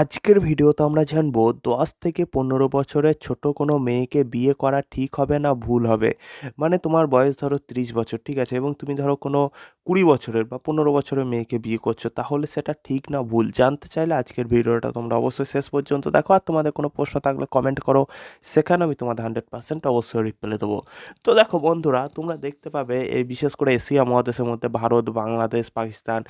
আজকের ভিডিওতে আমরা জানব, দশ থেকে পনেরো বছরের ছোট কোনো মেয়েকে বিয়ে করা ঠিক হবে না ভুল হবে? মানে তোমার বয়স ধরো ত্রিশ বছর, ঠিক আছে? এবং তুমি ধরো কোনো কুড়ি বছরের বা পনেরো বছরের মেয়েকে বিয়ে করছ, তাহলে সেটা ঠিক না ভুল। জানতে চাইলে আজকের ভিডিওটা তোমরা অবশ্যই শেষ পর্যন্ত দেখো। আর তোমাদের কোনো প্রশ্ন থাকলে কমেন্ট করো, সেখানে আমি তোমাদের হান্ড্রেড পার্সেন্ট অবশ্যই রিপ্লাই দেবো। তো দেখো বন্ধুরা, তোমরা দেখতে পাবে এই বিশেষ করে এশিয়া মহাদেশের মধ্যে ভারত, বাংলাদেশ, পাকিস্তান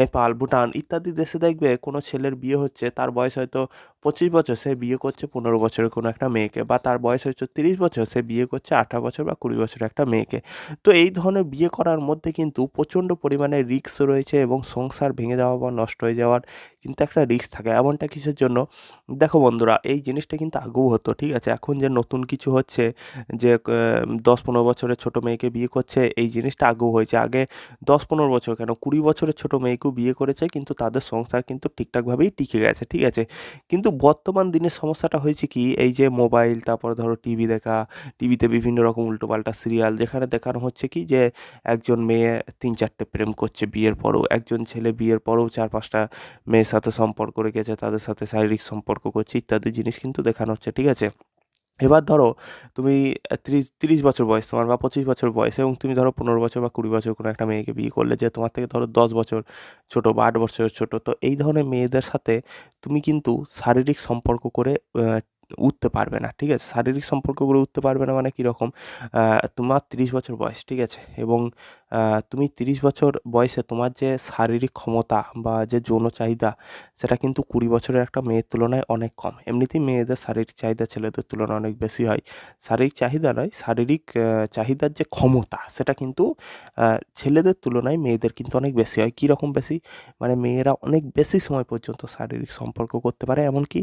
নেপাল, ভুটান ইত্যাদি দেশে দেখবে কোনো ছেলের বিয়ে হচ্ছে তার বয়স হয়তো পঁচিশ বছর সে বিয়ে করছে, পনেরো বছরের কোনো একটা মেয়েকে বা তার বয়স হচ্ছে তিরিশ বছর, সে বিয়ে করছে আঠারো বছর বা কুড়ি বছরের একটা মেয়েকে। তো এই ধরনের বিয়ে করার মধ্যে কিন্তু প্রচণ্ড পরিমাণে রিস্ক রয়েছে এবং সংসার ভেঙে যাওয়া বা নষ্ট হয়ে যাওয়ার কিন্তু একটা রিস্ক থাকে। এমনটা কিসের জন্য? দেখো বন্ধুরা, এই জিনিসটা কিন্তু আগেও হতো, ঠিক আছে? এখন যে নতুন কিছু হচ্ছে, যে দশ পনেরো বছরের ছোটো মেয়েকে বিয়ে করছে, এই জিনিসটা আগেও হয়েছে। আগে দশ পনেরো বছর কেন? কুড়ি বছরের ছোটো মেয়েকেও বিয়ে করেছে, কিন্তু তাদের সংসার কিন্তু ঠিকঠাকভাবেই টিকে গেছে, ঠিক আছে? কিন্তু বর্তমান দিনের সমস্যাটা হয়েছে কি, এই যে মোবাইল, তারপরে ধরো টিভি দেখা, টিভিতে বিভিন্ন রকম উল্টোপাল্টা সিরিয়াল, যেখানে দেখানো হচ্ছে কি যে একজন মেয়ে তিন চারটে প্রেম করছে বিয়ের পরেও, একজন ছেলে বিয়ের পরেও চার পাঁচটা মেয়ের সাথে সম্পর্ক রেখেছে, তাদের সাথে শারীরিক সম্পর্ক করছে ইত্যাদি জিনিস কিন্তু দেখানো হচ্ছে, ঠিক আছে? এবার ধরো তুমি ত্রিশ, তিরিশ বছর বয়স তোমার বা পঁচিশ বছর বয়স এবং তুমি ধরো পনেরো বছর বা কুড়ি বছর কোনো একটা মেয়েকে বিয়ে করলে যে তোমার থেকে ধরো দশ বছর ছোটো বা আট বছর ছোটো, তো এই ধরনের মেয়েদের সাথে তুমি কিন্তু শারীরিক সম্পর্ক করে উঠতে পারবে না, ঠিক আছে? শারীরিক সম্পর্ক করে উঠতে পারবে না মানে কীরকম? তোমার তিরিশ বছর বয়স, ঠিক আছে? এবং তুমি তিরিশ বছর বয়সে তোমার যে শারীরিক ক্ষমতা বা যে যৌন চাহিদা, সেটা কিন্তু কুড়ি বছরের একটা মেয়ের তুলনায় অনেক কম। এমনিতেই মেয়েদের শারীরিক চাহিদা ছেলেদের তুলনায় অনেক বেশি হয়। শারীরিক চাহিদা নয়, শারীরিক চাহিদার যে ক্ষমতা, সেটা কিন্তু ছেলেদের তুলনায় মেয়েদের কিন্তু অনেক বেশি হয়। কী রকম বেশি? মানে মেয়েরা অনেক বেশি সময় পর্যন্ত শারীরিক সম্পর্ক করতে পারে, এমনকি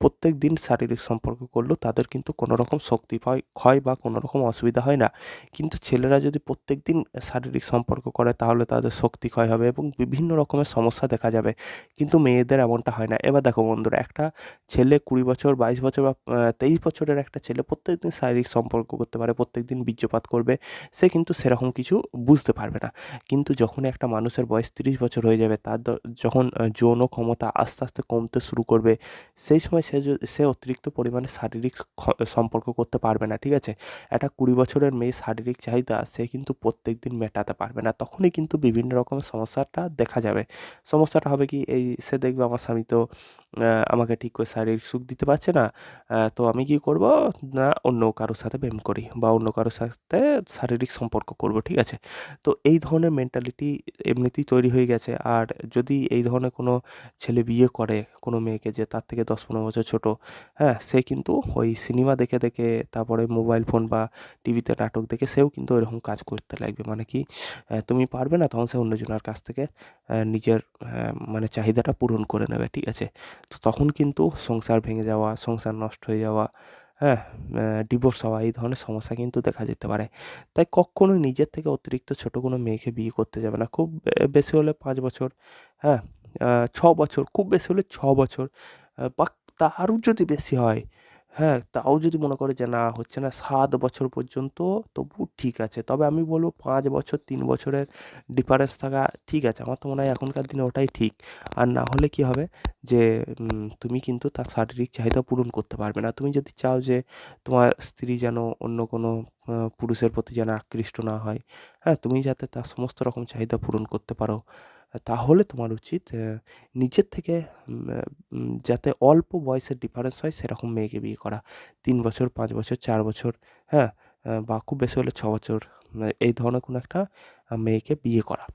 প্রত্যেক দিন শারীরিক সম্পর্ক করলেও তাদের কিন্তু কোনো রকম শক্তি ক্ষয় বা কোনো রকম অসুবিধা হয় না। কিন্তু ছেলেরা যদি প্রত্যেক দিন শারীরিক সম্পর্ক করে, তাহলে তাদের শক্তি ক্ষয় হবে এবং বিভিন্ন রকমের সমস্যা দেখা যাবে। কিন্তু মেয়েদের এমনটা হয় না। এবার দেখো বন্ধুরা, একটা ছেলে কুড়ি বছর, বাইশ বছর বা তেইশ বছরের একটা ছেলে প্রত্যেক দিন শারীরিক সম্পর্ক করতে পারে প্রত্যেক দিন বীর্যপাত করবে, সে কিন্তু সেরকম কিছু বুঝতে পারবে না। কিন্তু যখন একটা মানুষের বয়স তিরিশ বছর হয়ে যাবে, তার যখন যৌন ক্ষমতা আস্তে আস্তে কমতে শুরু করবে, সেই সময় সে সে অতিরিক্ত পরিমাণে শারীরিক সম্পর্ক করতে পারবে না, ঠিক আছে? একটা কুড়ি বছরের মেয়ে শারীরিক চাহিদা, সে কিন্তু প্রত্যেক দিন মেটাতে পারবে না। তখনই কিন্তু বিভিন্ন রকমের সমস্যাটা দেখা যাবে। সমস্যাটা হবে কি, এই সে দেখবে আমার স্বামী তো আমাকে ঠিক করে শারীরিক সুখ দিতে পারছে না তো আমি কি করব? না, অন্য কারোর সাথে প্রেম করি বা অন্য কারোর সাথে শারীরিক সম্পর্ক করব, ঠিক আছে? তো এই ধরনের মেন্টালিটি এমনিতেই তৈরি হয়ে গেছে। আর যদি এই ধরনের কোনো ছেলে বিয়ে করে, কোনো মেয়েকে যে তার থেকে দশ পনেরো বছর ছোট হ্যাঁ সে কিন্তু ওই সিনেমা দেখে দেখে, তারপরে মোবাইল ফোন বা টিভিতে নাটক দেখে, সেও কিন্তু ওইরকম কাজ করতে লাগবে। মানে কি তুমি পারবে না, তখন সে অন্যজনের কাছ থেকে নিজের মানে চাহিদাটা পূরণ করে নেবে, ঠিক আছে? তো তখন কিন্তু সংসার ভেঙে যাওয়া, সংসার নষ্ট হয়ে যাওয়া হ্যাঁ ডিভোর্স হওয়া, এই ধরনের সমস্যা কিন্তু দেখা যেতে পারে। তাই কখনোই নিজের থেকে অতিরিক্ত ছোট কোনো মেয়েকে বিয়ে করতে যাবে না। খুব বেশি হলে পাঁচ বছর হ্যাঁ ছ বছর, খুব বেশি হলে ছ বছর বা তারও যদি বেশি হয় হ্যাঁ তাও যদি মনে করে যে না, হচ্ছে না, সাত বছর পর্যন্ত তবু ঠিক আছে। তবে আমি বলব পাঁচ বছর, তিন বছরের ডিফারেন্স থাকা ঠিক আছে। আমার তো মনে হয় এখনকার দিনে ওটাই ঠিক। আর না হলে কি হবে যে তুমি কিন্তু তার শারীরিক চাহিদা পূরণ করতে পারবে না। তুমি যদি চাও যে তোমার স্ত্রী যেন অন্য কোনো পুরুষের প্রতি যেন আকৃষ্ট না হয় হ্যাঁ তুমি যাতে তার সমস্ত রকম চাহিদা পূরণ করতে পারো। তাহলে তোমার উচিত নিজের থেকে যাতে অল্প বয়সের ডিফারেন্স হয়, সেরকম মেয়েকে বিয়ে করা। তিন বছর, পাঁচ বছর, চার বছর হ্যাঁ? বা খুব বেশি হলে ছ বছর এই ধরনের কোনো একটা মেয়েকে বিয়ে করা।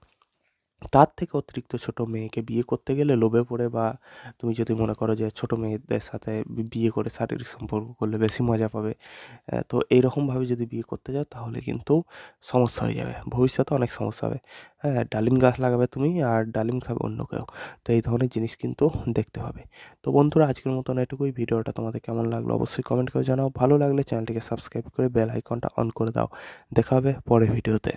তার থেকে অতিরিক্ত ছোট মেয়েকে বিয়ে করতে গেলে লোভে পড়ে বা তুমি যদি মনে করো যে ছোট মেয়েদের সাথে বিয়ে করে শারীরিক সম্পর্ক করলে বেশি মজা পাবে তো এইরকমভাবে যদি বিয়ে করতে যাও তাহলে কিন্তু সমস্যা হয়ে যাবে। ভবিষ্যতে অনেক সমস্যা হবে। হ্যাঁ ডালিম গাছ লাগাবে তুমি আর ডালিম খাবে অন্য কেউ। তো এই ধরনের জিনিস কিন্তু দেখতে হবে। তো বন্ধুরা, আজকের মতন এটুকুই। ভিডিওটা তোমাদের কেমন লাগল অবশ্যই কমেন্ট করে জানাও। ভালো লাগলে চ্যানেলটিকে সাবস্ক্রাইব করে বেল আইকনটা অন করে দাও। দেখা হবে পরের ভিডিওতে।